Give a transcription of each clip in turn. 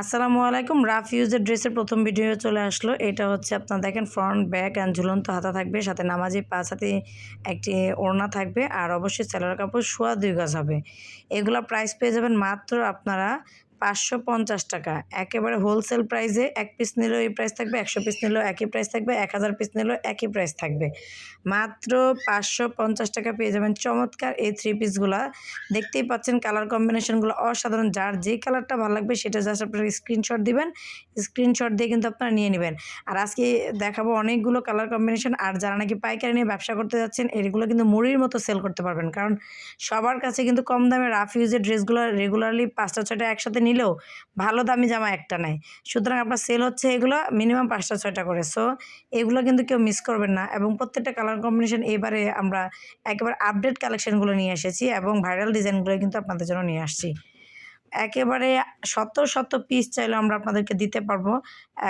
আসসালামু আলাইকুম। রাফ ইউজের ড্রেসের প্রথম ভিডিও চলে আসলো। এটা হচ্ছে আপনার দেখেন ফ্রন্ট ব্যাক অ্যান্ড ঝুলন্ত হাতা থাকবে। সাথে নামাজি পাঁচ হাতে একটি ওড়না থাকবে। আর অবশ্যই সেলার কাপড় শোয়া দুই গাছ হবে। এগুলো প্রাইস পেয়ে যাবেন মাত্র আপনারা পাঁচশো পঞ্চাশ টাকা। একেবারে হোলসেল প্রাইসে এক পিস নিলেও এই প্রাইস থাকবে, একশো পিস নিলেও একই প্রাইস থাকবে, এক হাজার পিস নিলেও একই প্রাইস থাকবে। মাত্র পাঁচশো পঞ্চাশ টাকা পেয়ে যাবেন চমৎকার এই থ্রি পিসগুলা দেখতেই পাচ্ছেন কালার কম্বিনেশনগুলো অসাধারণ। যার যে কালারটা ভালো লাগবে সেটা জাস্ট আপনারা স্ক্রিনশট দিবেন স্ক্রিনশট দিয়ে কিন্তু আপনারা নিয়ে নেবেন। আর আজকে দেখাবো অনেকগুলো কালার কম্বিনেশন আর যারা নাকি পাইকারি নিয়ে ব্যবসা করতে যাচ্ছেন, এগুলো কিন্তু মুড়ির মতো সেল করতে পারবেন। কারণ সবার কাছে কিন্তু কম দামে রাফ ইউজের ড্রেসগুলো রেগুলারলি পাঁচটা ছটা একসাথে নিলেও ভালো দামি জামা একটা নাই। সুতরাং আপনার সেল হচ্ছে এগুলো মিনিমাম পাঁচটা, ছয়টা করে। সো এগুলো কিন্তু কেউ মিস করবেন না এবং প্রত্যেকটা কালার কম্বিনেশন এবারে আমরা একেবারে আপডেট কালেকশনগুলো নিয়ে এসেছি এবং ভাইরাল ডিজাইনগুলো কিন্তু আপনাদের জন্য নিয়ে আসছি। একেবারে শত শত পিস চাইলে আমরা আপনাদেরকে দিতে পারব।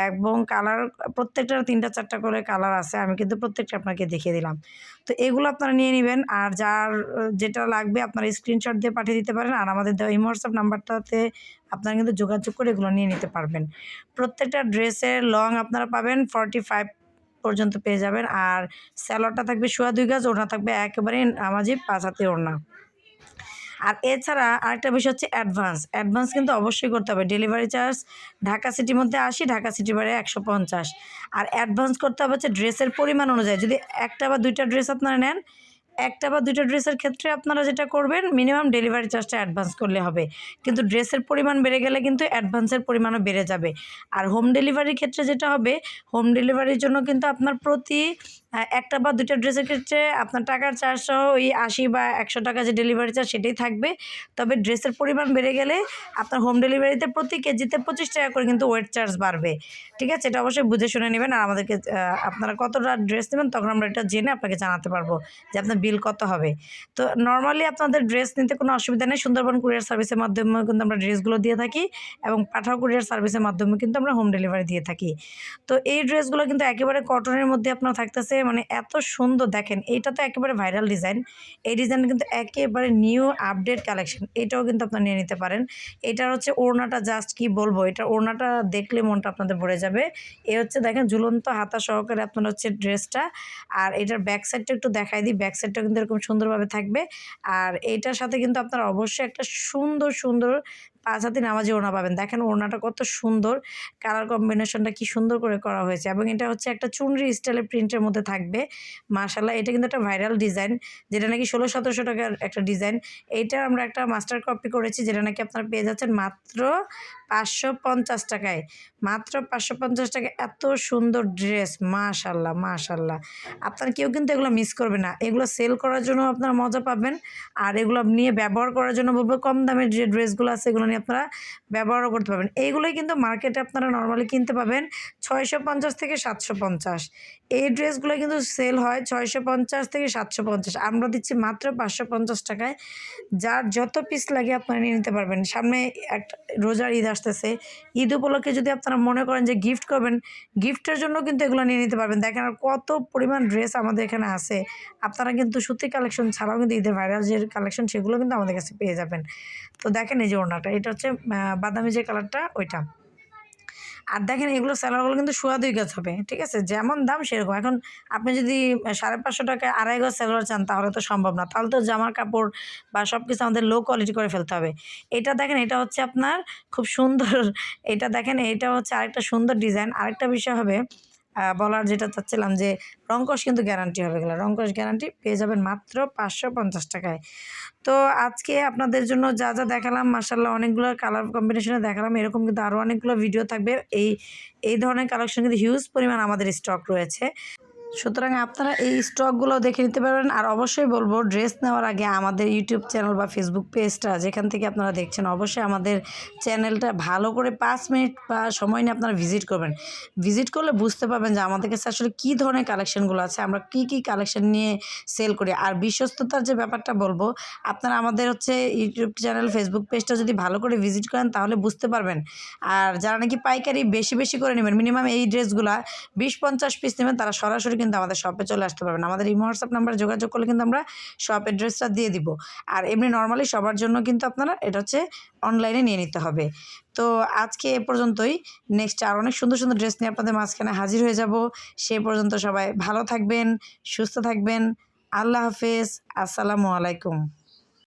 এবং কালার প্রত্যেকটার তিনটা চারটা করে কালার আছে, আমি কিন্তু প্রত্যেকটা আপনাকে দেখিয়ে দিলাম। তো এগুলো আপনারা নিয়ে নেবেন, আর যার, যেটা লাগবে আপনারা স্ক্রিনশট দিয়ে পাঠিয়ে দিতে পারেন, আর আমাদের দেওয়া হোয়াটসঅ্যাপ নাম্বারটাতে আপনারা কিন্তু যোগাযোগ করে এগুলো নিয়ে নিতে পারবেন। প্রত্যেকটা ড্রেসের লং আপনারা পাবেন ফর্টি ফাইভ পর্যন্ত পেয়ে যাবেন, আর স্যালোয়ারটা থাকবে সোয়া দুই গাছ ওড়না থাকবে একেবারে নামাজি পাঁচ হাতে ওড়না। আর এছাড়া আরেকটা বিষয় হচ্ছে অ্যাডভান্স অ্যাডভান্স কিন্তু অবশ্যই করতে হবে। ডেলিভারি চার্জ ঢাকা সিটির মধ্যে আসি ঢাকা সিটি বাইরে একশো পঞ্চাশ। আর অ্যাডভান্স করতে হবে হচ্ছে ড্রেসের পরিমাণ অনুযায়ী। যদি একটা বা দুইটা ড্রেস আপনারা নেন একটা বা দুইটা ড্রেসের ক্ষেত্রে আপনারা যেটা করবেন মিনিমাম ডেলিভারি চার্জটা অ্যাডভান্স করলে হবে। কিন্তু ড্রেসের পরিমাণ বেড়ে গেলে কিন্তু অ্যাডভান্সের পরিমাণও বেড়ে যাবে। আর হোম ডেলিভারির ক্ষেত্রে যেটা হবে হোম ডেলিভারির জন্য কিন্তু আপনার প্রতি একটা বা দুইটা ড্রেসের ক্ষেত্রে আপনার টাকার চার্জ সহ ওই আশি বা একশো টাকা যে ডেলিভারি চার্জ সেটাই থাকবে। তবে ড্রেসের পরিমাণ বেড়ে গেলে আপনার হোম ডেলিভারিতে প্রতি কেজিতে পঁচিশ টাকা করে কিন্তু ওয়েট চার্জ বাড়বে। ঠিক আছে? এটা অবশ্যই বুঝে শুনে নেবেন। আর আমাদেরকে আপনারা কতটা ড্রেস নেবেন তখন আমরা এটা জেনে আপনাকে জানাতে পারব যে আপনার বিল কত হবে? তো নর্মালি আপনাদের ড্রেস নিতে কোনো অসুবিধা নেই। সুন্দরবন কুরিয়ার সার্ভিসের মাধ্যমে কিন্তু আমরা ড্রেসগুলো দিয়ে থাকি এবং পাঠাও কুরিয়ার সার্ভিসের মাধ্যমে কিন্তু আমরা হোম ডেলিভারি দিয়ে থাকি। তো এই ড্রেসগুলো কিন্তু একেবারে কটনের মধ্যে আপনার থাকতেছে। মানে এত সুন্দর, দেখেন এইটা তো একেবারে ভাইরাল ডিজাইন এই ডিজাইন কিন্তু একেবারে নিউ আপডেট কালেকশন এটাও কিন্তু আপনার নিয়ে নিতে পারেন। এটার হচ্ছে ওড়নাটা জাস্ট কি বলব? এটা ওড়নাটা দেখলে মনটা আপনাদের ভরে যাবে। এ হচ্ছে, দেখেন, ঝুলন্ত হাতা সহকারে আপনার হচ্ছে ড্রেসটা আর এটার ব্যাক সাইডটা একটু দেখাই দিই। ব্যাক সাইডটা কিন্তু এরকম সুন্দরভাবে থাকবে। আর এটার সাথে কিন্তু আপনারা অবশ্যই একটা সুন্দর সুন্দর পাঁচ হাতে নামাজি ওড়না পাবেন। দেখেন ওড়নাটা কত সুন্দর। কালার কম্বিনেশনটা কি সুন্দর করে করা হয়েছে এবং এটা হচ্ছে একটা চুনরি স্টাইলের প্রিন্টের মধ্যে থাকবে। মার্শাল্লাহ এটা কিন্তু একটা ভাইরাল ডিজাইন যেটা নাকি ষোলো সতেরোশো টাকার একটা ডিজাইন এইটা আমরা একটা মাস্টার কপি করেছি, যেটা নাকি আপনারা পেয়ে যাচ্ছেন মাত্র পাঁচশো পঞ্চাশ টাকায়। মাত্র পাঁচশো পঞ্চাশ টাকায় এত সুন্দর ড্রেস মাশাল্লাহ মাশাল্লাহ আপনার কেউ কিন্তু এগুলো মিস করবে না। এগুলো সেল করার জন্য আপনারা মজা পাবেন। আর এগুলো নিয়ে ব্যবহার করার জন্য বলব কম দামের যে ড্রেসগুলো আছে, এগুলো নিয়ে আপনারা ব্যবহারও করতে পারবেন। এইগুলোই কিন্তু মার্কেটে আপনারা নর্মালি কিনতে পাবেন ছয়শো পঞ্চাশ থেকে সাতশো পঞ্চাশ। এই ড্রেসগুলো কিন্তু সেল হয় ছয়শো পঞ্চাশ থেকে সাতশো পঞ্চাশ। আমরা দিচ্ছি মাত্র পাঁচশো পঞ্চাশ টাকায়। যার যত পিস লাগে আপনারা নিয়ে নিতে পারবেন। সামনে একটা রোজার ঈদ আসতেছে। ঈদ উপলক্ষে যদি আপনারা মনে করেন যে গিফট করবেন গিফটের জন্য কিন্তু এগুলো নিয়ে নিতে পারবেন। দেখেন আর কত পরিমাণ ড্রেস আমাদের এখানে আছে। আপনারা কিন্তু সুতি কালেকশন ছাড়াও কিন্তু ঈদের ভাইরাল যে কালেকশন সেগুলো কিন্তু আমাদের কাছে পেয়ে যাবেন। তো দেখেন এই যে ওড়নাটা। এটা হচ্ছে বাদামি যে কালারটা, ওইটা। আর দেখেন, এগুলো স্যালারগুলো কিন্তু সোয়া দুই গাছ হবে, ঠিক আছে? যেমন দাম সেরকম। এখন আপনি যদি সাড়ে পাঁচশো টাকায় আড়াই গজ স্যালোয়ার চান, তাহলে তো সম্ভব না। তাহলে তো জামার কাপড় বা সব কিছু আমাদের লো কোয়ালিটি করে ফেলতে হবে। এটা দেখেন, এটা হচ্ছে আপনার খুব সুন্দর, এটা দেখেন, এটা হচ্ছে আরেকটা সুন্দর ডিজাইন আরেকটা বিষয় হবে বলার যেটা চাচ্ছিলাম যে রঙ্কশ কিন্তু গ্যারান্টি হবে গেলো রঙ্কশ গ্যারান্টি পেয়ে যাবেন মাত্র পাঁচশো পঞ্চাশ টাকায়। তো আজকে আপনাদের জন্য যা যা দেখালাম মাসাল্লাহ অনেকগুলো কালার কম্বিনেশনে দেখালাম, এরকম কিন্তু আরও অনেকগুলো ভিডিও থাকবে। এই এই ধরনের কালেকশন কিন্তু হিউজ পরিমাণ আমাদের স্টক রয়েছে। সুতরাং আপনারা এই স্টকগুলো দেখে নিতে পারবেন। আর অবশ্যই বলব, ড্রেস নেওয়ার আগে আমাদের ইউটিউব চ্যানেল বা ফেসবুক পেজটা যেখান থেকে আপনারা দেখছেন, অবশ্যই আমাদের চ্যানেলটা ভালো করে পাঁচ মিনিট বা সময় নিয়ে আপনারা ভিজিট করবেন। ভিজিট করলে বুঝতে পারবেন যে আমাদের কাছে আসলে কী ধরনের কালেকশনগুলো আছে, আমরা কী কী কালেকশন নিয়ে সেল করি। আর বিশ্বস্ততার যে ব্যাপারটা বলব, আপনারা আমাদের হচ্ছে ইউটিউব চ্যানেল, ফেসবুক পেজটা যদি ভালো করে ভিজিট করেন, তাহলে বুঝতে পারবেন। আর যারা নাকি পাইকারি বেশি বেশি করে নেবেন, মিনিমাম এই ড্রেসগুলা বিশ পঞ্চাশ পিস নেবেন, তারা সরাসরি কিন্তু আমাদের শপে চলে আসতে পারবেন আমাদের ইমো হোয়াটসঅ্যাপ নাম্বার যোগাযোগ করলে কিন্তু আমরা শপ অ্যাড্রেসটা দিয়ে দিব। আর এমনি নর্মালি সবার জন্য কিন্তু আপনারা এটা হচ্ছে অনলাইনে নিয়ে নিতে হবে। তো আজকে এ পর্যন্তই। নেক্সট আর অনেক সুন্দর সুন্দর ড্রেস নিয়ে আপনাদের মাঝখানে হাজির হয়ে যাব। সে পর্যন্ত সবাই ভালো থাকবেন, সুস্থ থাকবেন। আল্লাহ হাফেজ। আসসালামু আলাইকুম।